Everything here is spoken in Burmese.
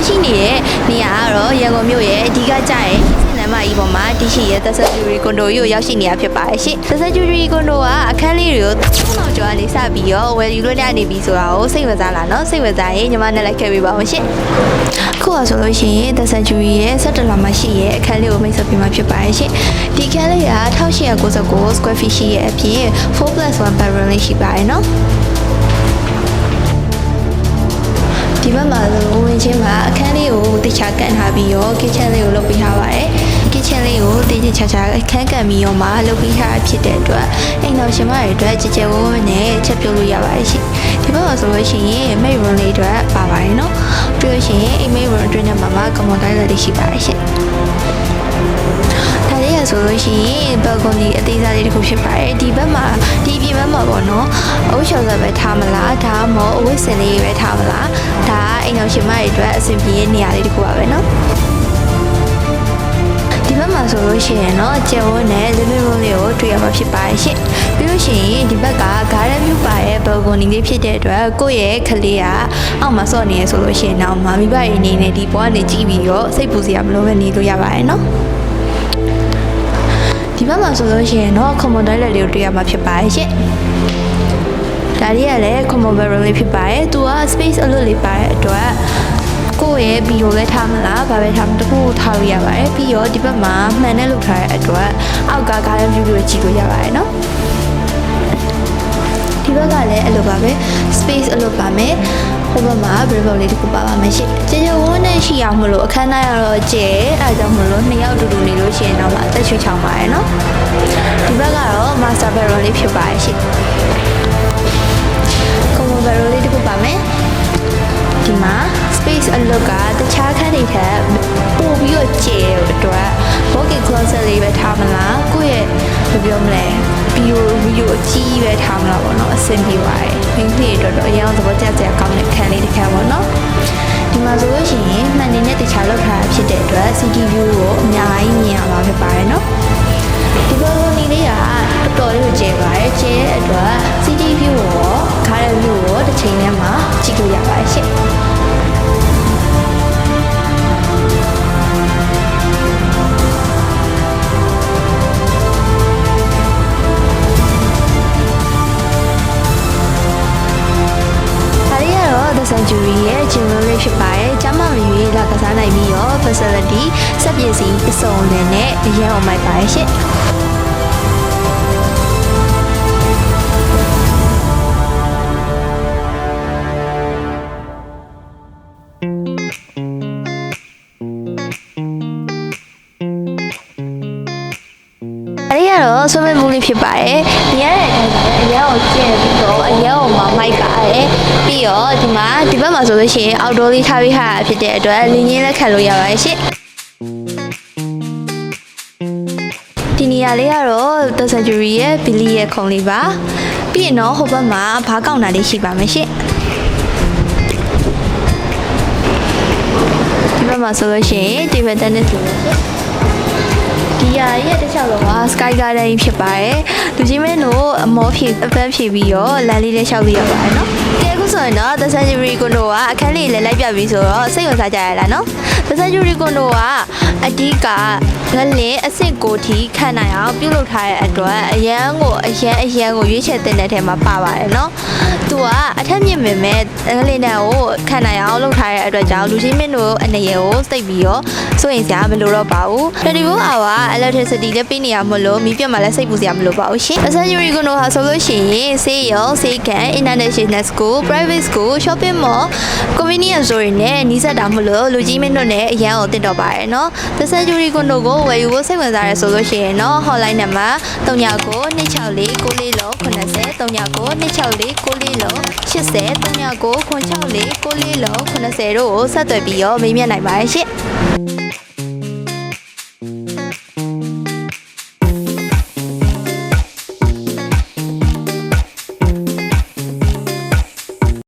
ရောက်ရှိနေတဲ့နေရာကတော့ရန်ကုန်မြို့ရဲ့အဓိကကျတဲ့လမ်းမကြီးပေါ်မှာတရှိရဲ့သက်ဆက်ဂျူရီကွန်ဒိုကြီးကိုရောက်ရှိနေတာဖြစ်ပါတယ်ရှင်သက်ဆက်ဂျူရီကွန်ဒိုကအခန်းလေးတွေကိုထောင်ကျော်ကနေစပြီးတော့ဝယ်ယူလို့ရနေပြီဆိုတာကိုစိတ်ဝင်စားလာနော်စိတ်ဝင်စားရင်ညီမနဲ့လိုက်ခဲ့ပေးပါဦးရှင်ခုကဆိုလို့ရှိရင်သက်ဆက်ဂျူရီရဲ့17လမှာရှိရဲ့အခန်းလေးကိုမိတ်ဆက်ပေးမှာဖြစ်ပါတယ်ရှင်ဒီအခန်းလေးက1899 square feet ရှိရဲ့အပြင် 4+1 bedroom လေးရှိပါတယ်နော် တေချာကန်ထားပြီးရော kitchen လေးကိုလုပ်ပေးထားပါတယ် kitchen လေးကိုတေချာချာအခန်းကန်ပြီးရောမှလုပ်ပေးထားဖြစ်တဲ့အတွက်အိမ်တော်ရှင်မတွေအတွက်ကြည်ကြဲဝန်းဝန်းနဲ့ချက်ပြုတ်လို့ရပါတယ်ရှင်ဒီဘက်မှာဆိုလို့ရှိရင် main room လေးအတွက်ပါပါတယ်နော်ပြီးလို့ရှိရင်အိမ် main room အတွင်းထဲမှာမှ common toilet လေးရှိပါတယ်ရှင် ဒါလေးရဆိုလို့ရှိရင် balcony အသေးစားလေးတစ်ခုဖြစ်ပါတယ်ဒီဘက်မှာဒီပြင်ဘက်မှာပေါ့နော်အဝတ်လျှော်ဆက်ပဲထားမလားဒါမှမဟုတ်အဝတ်စင်လေးပဲထားမလားဒါကအိမ်တော်ရှင်မတွေအတွက်အဆင်ပြေတဲ့နေရာလေးတစ်ခုပါပဲနော်ဒီဘက်မှာဆိုလို့ရှိရင်တော့ကျယ်ဝန်းနဲ့ living room လေးကိုတွေ့ရမှာဖြစ်ပါတယ်ရှင်ပြီးလို့ရှိရင်ဒီဘက်က garden view ပါရဲ့ balcony လေးဖြစ်တဲ့အတွက်ကိုယ့်ရဲ့ခလေးကအောက်မှာစော့နေရဆိုလို့ရှိရင်တော့မမိဘရဲ့အနေနဲ့ဒီပေါ်ကနေကြည့်ပြီးတော့စိတ်ပူစရာမလိုပဲနေလို့ရပါတယ်နော် ဒီဘက်မှာဆိုလို့ရှိရင်တော့ common toilet လေးကိုတွေ့ရမှာဖြစ်ပါတယ်ရှင်။ဒါလေးကလည်း common bedroom လေးဖြစ်ပါတယ်။သူက space အလွတ်လေးပါတဲ့အတွက်ကိုယ့်ရဲ့ဘီကိုလည်းထားမလားဘာပဲထားမတခုထားလို့ရပါတယ်ပြီးတော့ဒီဘက်မှာမှန်နဲ့လုပ်ထားတဲ့အတွက်အောက်က garden view ကိုကြည့်လို့ရပါတယ်နော် ဒီဘက်ကလည်းအဲ့လိုပါပဲ space အလုပ်ပါမယ်ဟိုဘက်မှာ river လေးတစ်ခုပါပါမယ်ရှင့်ကျေကျေဝန်းနဲ့ရှိအောင်မလို့အခန်းသားရတော့ကျဲအဲဒါကြောင့်မလို့နှစ်ယောက်တူတူနေလို့ရှိရင်တော့မှအသက်ချွေချောင်းပါတယ်နော်ဒီဘက်ကတော့ master bedroom လေးဖြစ်ပါတယ်ရှင့် common bedroom လေးတစ်ခုပါမယ်ဒီမှာ space အလုပ်ကတခြားခန်းတွေထက်ပိုပြီးတော့ကျယ်အတွက် walk-in closet လေးပဲထားမလားကိုယ့်ရဲ့ဘယ်ပြောမလဲဗီ ဒီယိုဗီဒီယိုအကြီးပဲထားမလားပေါ့နော်အဆင်ပြေပါတယ်မိန်းကလေးတွေအတွက်တော့အရင်ကသဘောကျစရာကောင်းတဲ့ခန်းလေးတစ်ခန်းပေါ့နော်ဒီမှာဆိုလို့ရှိရင်မှန်နေနဲ့တခြားလောက်ထားတာဖြစ်တဲ့အတွက် city view ကိုအများကြီးမြင်ရမှာဖြစ်ပါတယ်နော်ဒီ facility စက်ပစ္စည်းအစုံလင်နဲ့အရန်အောင်မိုက်ပါတယ်ရှင့်။။ ကတော့ swimming pool လေးဖြစ်ပါတယ်။ညရဲ့အဲ့ဒါလည်းအရင်ကိုကျင့်ပြီးတော့အရင်ကိုမှမိုက်ပါတယ်။ပြီးတော့ဒီမှာဒီဘက်မှာဆိုလို့ရှိရင် outdoor လေးထားပေးထားတာဖြစ်တဲ့အတွက်လင်းရင်းလက်ခံလို့ရပါတယ်ရှင့်။ဒီနေရာလေးကတော့ The Century ရဲ့ Billy ရဲ့ခုံလေးပါ။ပြီးရင်တော့ဟိုဘက်မှာဘားကောက်တာလေးရှိပါမယ်ရှင့်။ဒီဘက်မှာဆိုလို့ရှိရင် table tennis လေးပါရှင့်။ ဒီရာရဲ့တစ်ချောက်လုံးက Sky Garden ဖြစ်ပါတယ်။လူကြီးမင်းတို့အမောဖြည့်အပန်းဖြည့်ပြီးတော့လမ်းလေးလေးလျှောက်လို့ရပါတယ်နော်။ကဲအခုဆိုရင်တော့ The Century Condo ကအခန်းလေးလည်းလိုက်ပြပြီးဆိုတော့စိတ်ဝင်စားကြရလားနော်။ The Century Condo ကအဓိကငလင်အစ်စ်ကိုထိခံနိုင်အောင်ပြုလုပ်ထားတဲ့အတွက်အရန်ကိုအရန်အရန်ကိုရွေးချယ်တဲ့တဲ့ထဲမှာပါပါတယ်နော်။သူကအထက်မြင့်မြင်မဲ့ငလင်တန်ကိုခံနိုင်အောင်လုပ်ထားတဲ့အတွက်ကြောင့်လူကြီးမင်းတို့အနေရကိုစိတ်ပြီးတော့စိုးရင်စရာမလိုတော့ပါဘူး24 hour electricity လည်းပေးနေရမလို့မီးပြတ်မှလည်းစိတ်ပူစရာမလိုပါဘူးရှင် Accessory ကတော့ဟာဆိုလို့ရှိရင်ဆေးရုံဆေးကန် international school private school shopping mall convenience store တွေနဲ့နှီးစပ်တာမလို့လူကြီးမင်းတို့နဲ့အရန်ကိုတင်တော့ပါတယ်နော် Accessory ကတော့ကိုဝယ်ယူဖို့စိတ်ဝင်စားရဆိုလို့ရှိရင်တော့ hotline နံပါတ်39 264 94လုံး80 39 264 94လုံး80 39 964 94လုံး80တို့ကိုဆက်သွယ်ပြီးတော့မေးမြန်းနိုင်ပါတယ်ရှင်